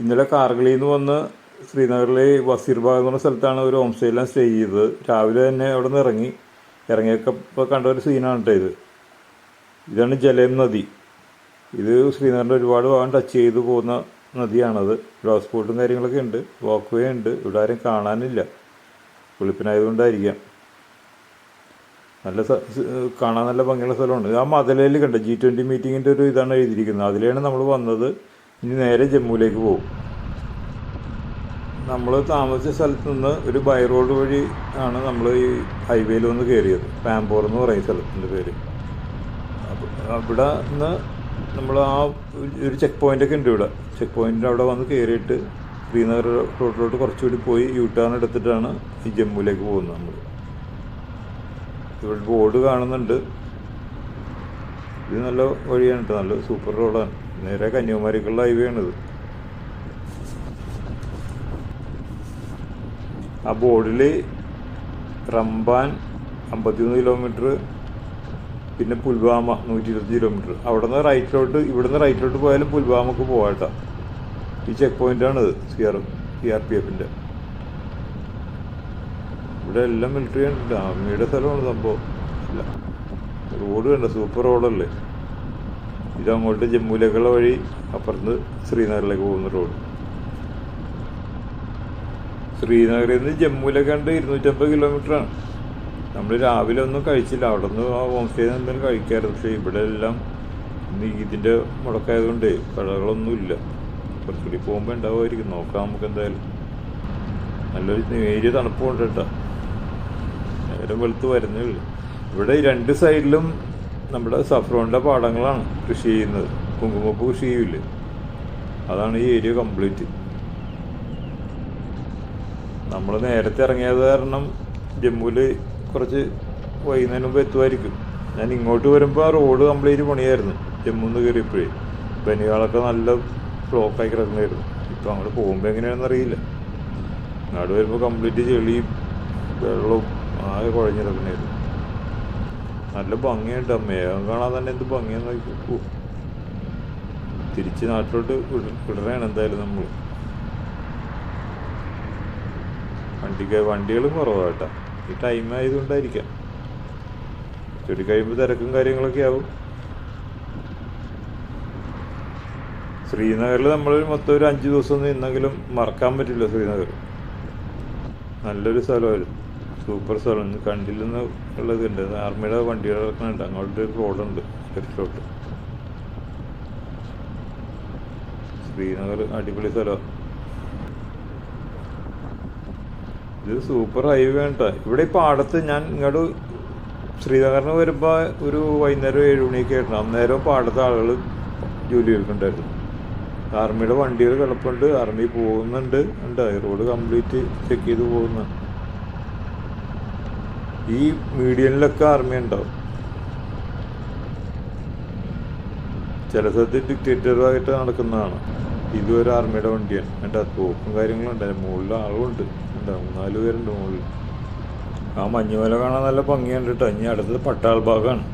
ഇന്നലെ കാർഗിളിൽ നിന്ന് വന്ന് ശ്രീനഗറിലെ വസീർബാഗ് എന്ന് പറഞ്ഞ സ്ഥലത്താണ് ഒരു ഹോം സ്റ്റേയിലാണ് സ്റ്റേ ചെയ്തത്. രാവിലെ തന്നെ അവിടെ നിന്ന് ഇറങ്ങി. ഇറങ്ങിയൊക്കെ കണ്ട ഒരു സീനാണ് കേട്ടോ ഇത്. ഇതാണ് ജലം നദി. ഇത് ശ്രീനഗറിന്റെ ഒരുപാട് ഭാഗം ടച്ച് ചെയ്ത് പോകുന്ന നദിയാണത്. ഹൗസ് ബോട്ടും കാര്യങ്ങളൊക്കെ ഉണ്ട്. വാക്ക് വേ ഉണ്ട്. ഇവിടെ ആരും കാണാനില്ല. വെളുപ്പിനായതുകൊണ്ടായിരിക്കാം നല്ല കാണാൻ നല്ല ഭംഗിയുള്ള സ്ഥലമുണ്ട് ആ മതിലയിൽ കണ്ട? ജി ട്വന്റി മീറ്റിങ്ങിന്റെ ഒരു ഇതാണ് എഴുതിയിരിക്കുന്നത്. അതിലാണ് നമ്മൾ വന്നത്. ഇനി നേരെ ജമ്മുവിലേക്ക് പോകും. നമ്മൾ താമസിച്ച സ്ഥലത്ത് നിന്ന് ഒരു ബൈ റോഡ് വഴി ആണ് നമ്മൾ ഈ ഹൈവേയിൽ വന്ന് കയറിയത് പാമ്പോർ എന്ന് പറയും സ്ഥലത്തിന്റെ പേര്. അവിടെ നിന്ന് നമ്മൾ ആ ഒരു ചെക്ക് പോയിന്റ് ഒക്കെ ഉണ്ട് ഇവിടെ. ചെക്ക് പോയിന്റിന്റെ അവിടെ വന്ന് കയറിയിട്ട് ശ്രീനഗർ റോഡിലോട്ട് കുറച്ചുകൂടി പോയി യു ടേൺ എടുത്തിട്ടാണ് ഈ ജമ്മുവിലേക്ക് പോകുന്നത് നമ്മൾ ഇവിടെ ബോർഡ് കാണുന്നുണ്ട്. ഇത് നല്ല വഴിയാണ് കേട്ടോ നല്ല സൂപ്പർ റോഡാണ് നേരെ കന്യാകുമാരിക്കുള്ള ഹൈവേ ആണിത്. ആ ബോർഡിൽ റംബാൻ അമ്പത്തിയൊന്ന് കിലോമീറ്റർ പിന്നെ പുൽവാമ നൂറ്റി ഇരുപത്തി കിലോമീറ്റർ അവിടെ നിന്ന് റൈറ്റിലോട്ട് ഇവിടുന്ന് റൈറ്റിലോട്ട് പോയാലും പുൽവാമക്ക് പോകാട്ടോ ഈ check പോയിന്റാണിത് C R C R P എഫിന്റെ ഇവിടെ എല്ലാം മിലിറ്ററി ഉണ്ട് ആർമിയുടെ സ്ഥലമാണ് സംഭവം. ഇല്ല റോഡ് കണ്ട? സൂപ്പർ റോഡല്ലേ ഇത് അങ്ങോട്ട് ജമ്മുവിലേക്കുള്ള വഴി അപ്പുറത്ത് ശ്രീനഗറിലേക്ക് പോകുന്ന റോഡ് ശ്രീനഗറിൽ നിന്ന് ജമ്മുവിലേക്ക് കണ്ട് ഇരുന്നൂറ്റമ്പത് കിലോമീറ്ററാണ് നമ്മൾ രാവിലെ ഒന്നും കഴിച്ചില്ല. അവിടെ നിന്ന് ആ ഹോം സ്റ്റേ എന്തെങ്കിലും കഴിക്കാറുണ്ട് പക്ഷേ ഇവിടെ എല്ലാം ഇന്ന് ഇതിന്റെ മുടക്കായതുകൊണ്ട് കടകളൊന്നുമില്ല കുറച്ചുകൂടി പോകുമ്പോൾ ഉണ്ടാവുമായിരിക്കും. നോക്കാം നമുക്ക് എന്തായാലും. നല്ലൊരു നേരിയ തണുപ്പുണ്ട് കേട്ടോ. നേരം വെളുത്ത് വരുന്നേ ഉള്ളൂ. ഇവിടെ രണ്ട് സൈഡിലും നമ്മുടെ സഫ്രോണിന്റെ പാടങ്ങളാണ് കൃഷി ചെയ്യുന്നത്. കുങ്കുമപ്പ് കൃഷി ചെയ്യില്ലേ അതാണ് ഈ ഏരിയ കംപ്ലീറ്റ്. നമ്മൾ നേരത്തെ ഇറങ്ങിയത് കാരണം ജമ്മുവിൽ കുറച്ച് വൈകുന്നേരം മുമ്പ് എത്തുമായിരിക്കും. ഞാൻ ഇങ്ങോട്ട് വരുമ്പോൾ ആ റോഡ് കംപ്ലീറ്റ് പണിയായിരുന്നു. ജമ്മു നിന്ന് കയറിയപ്പോഴേ. ബനികളൊക്കെ നല്ല ബ്ലോക്കായി കിടക്കുന്നതായിരുന്നു ഇപ്പം അങ്ങോട്ട് പോകുമ്പോൾ എങ്ങനെയാണെന്ന് അറിയില്ല. ഇങ്ങോട്ട് വരുമ്പോൾ കംപ്ലീറ്റ് ചെളിയും വെള്ളവും ആകെ കുഴഞ്ഞു കിടക്കണമായിരുന്നു നല്ല ഭംഗിയുണ്ട്. മേഘം കാണാൻ തന്നെ എന്ത് ഭംഗിയെന്ന് നോക്കി തിരിച്ച് നാട്ടിലോട്ട് വിട- വിടണേണ് എന്തായാലും നമ്മൾ വണ്ടിക്ക് വണ്ടികളും കുറവാണ് കേട്ടോ ഈ ടൈം ആയതുകൊണ്ടായിരിക്കാം. ചെടി കഴിയുമ്പോൾ തിരക്കും കാര്യങ്ങളൊക്കെ ആവും. ശ്രീനഗറിൽ നമ്മൾ മൊത്തം ഒരു അഞ്ച് ദിവസം നിന്നെങ്കിലും മറക്കാൻ പറ്റില്ല ശ്രീനഗർ. നല്ലൊരു സ്ഥലമായിരുന്നു. സൂപ്പർ സ്ഥലം കണ്ടില്ലെന്ന് ഉള്ളതുണ്ട്. ആർമിയുടെ വണ്ടികളൊക്കെ ഉണ്ട്. അങ്ങോട്ട് റോഡുണ്ട്. ലെഫ്റ്റിലോട്ട് ശ്രീനഗർ അടിപൊളി സ്ഥലം ഇത് സൂപ്പർ ഹൈവേ ആണ് ട്ടോ. ഇവിടെ ഈ പാടത്ത് ഞാൻ ഇങ്ങോട്ട് ശ്രീനഗറിന് വരുമ്പോൾ ഒരു വൈകുന്നേരം ഏഴ് മണിയൊക്കെ ആയിരുന്നു. അന്നേരം പാടത്തെ ആളുകൾ ജോലി ചെയ്തിട്ടുണ്ടായിരുന്നു. ആർമിയുടെ വണ്ടികൾ കിടപ്പുണ്ട്. ആർമി പോകുന്നുണ്ട്. ഉണ്ട്. റോഡ് കംപ്ലീറ്റ് ചെക്ക് ചെയ്ത് പോകുന്ന. ഈ മീഡിയനിലൊക്കെ ആർമി ഉണ്ടാവും ചില സ്ഥലത്ത് ഡിക്റ്റേറ്ററായിട്ട് നടക്കുന്നതാണ്. ഇതുവരെ ആർമിയുടെ വണ്ടിയാണ്. എന്റെ തോക്കും കാര്യങ്ങളും ഉണ്ട്. മുകളിൽ ആളുണ്ട് എന്താ മൂന്നാൽ പേരുണ്ട് മുകളിൽ. ആ മഞ്ഞുമല കാണാൻ നല്ല ഭംഗിയുണ്ട് കേട്ടോ. ഇനി അടുത്തത് പട്ടാൾ ഭാഗമാണ്